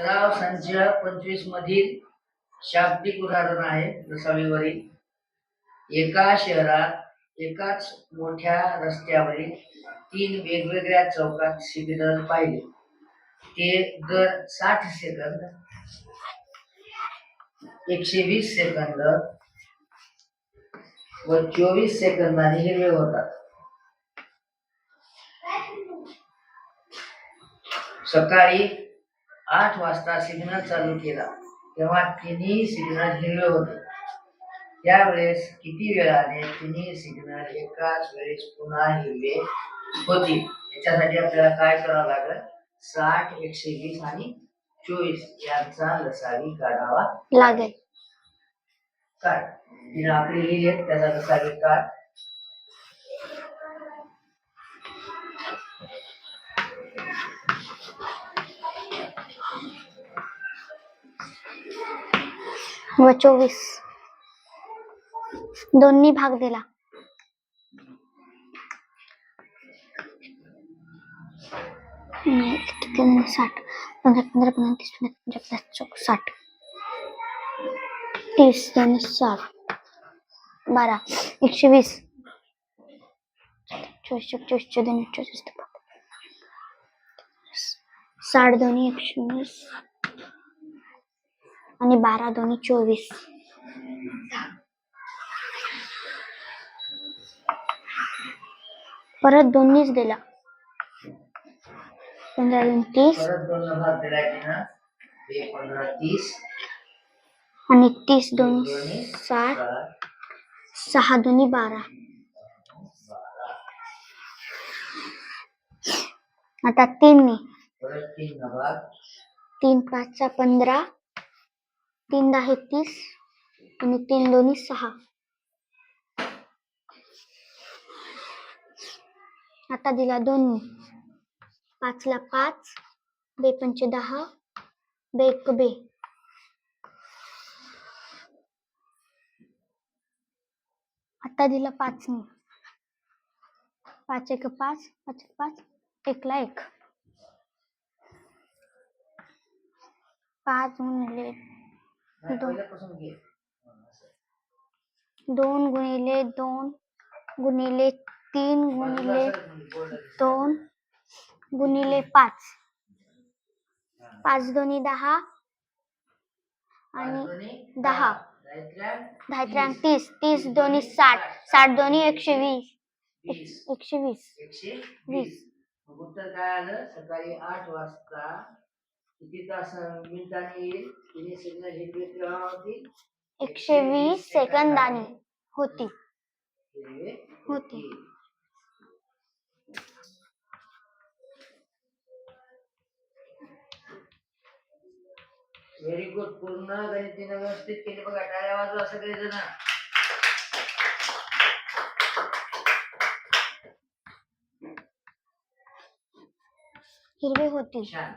सराव संख्या पंचवीस मधील शाब्दिक उदाहरण आहे रसावीवरील एका शहरात एकाच मोठ्या रस्त्यावरील तीन वेगवेगळ्या चौकात शिबिर पाहिले. ते दर साठ सेकंद एकशे वीस सेकंद व चोवीस सेकंदाने हिरवे होतात. सकाळी आठ वाजता सिग्नल चालू केला. तेव्हा तिन्ही सिग्नल हिरवे होते. त्यावेळेस किती वेळाने तिन्ही सिग्नल एकाच वेळेस पुन्हा हिरवे होतील याच्यासाठी आपल्याला काय करावं लागेल? साठ एकशे वीस आणि चोवीस यांचा लसावी काढावा लागेल. काढ. तिने आकडे लिहिले त्याचा लसावी काढ. व चोवीस दोन्ही भाग दिला? साठ. पंधरा पंधरा पंधरा, तीस, पंधरा पंधरा चौक साठ. तीस दोन साठ. बारा. एकशे वीस. चोवीस चोवीस चोवीस चोवीस चोवीस साठ, दोन्ही, एकशे वीस. आणि बारा दोन्ही चोवीस. परत दोन्हीच दिला. पंधरा दोन तीस. आणि तीस दोन साठ. सहा दोन्ही बारा. आता तीन तीन पाचचा पंधरा. तीन दहा तीस आणि तीन दोन्ही सहा. आता दिला दोन पाचला पाच बे पंच दहा बे एक बे. आता दिला पाच ने पाच एक पाच पाच एक पाच एकला एक. पाच म्हणले दोन. गुणिले दोन गुणिले तीन गुणिले दोन गुणिले पाच. पाच दोन्ही दहा. आणि दहा. दहा. तीस. तीस. दोन्ही साठ. साठ दोन्ही एकशे वीस. एकशे वीस. वीस. उत्तर काय आलं? सकाळी आठ वाजता किती तास मिनिटांनी येईल. तिने सिग्नल हिरवे केव्हा होतील एकशे वीस सेकंदाने होती. हिरवे होती. व्हेरी गुड पूर्ण गणितीनं व्यवस्थित केली. बघा टाळ्या वाजवा सगळेजण. हिरवी होती छान.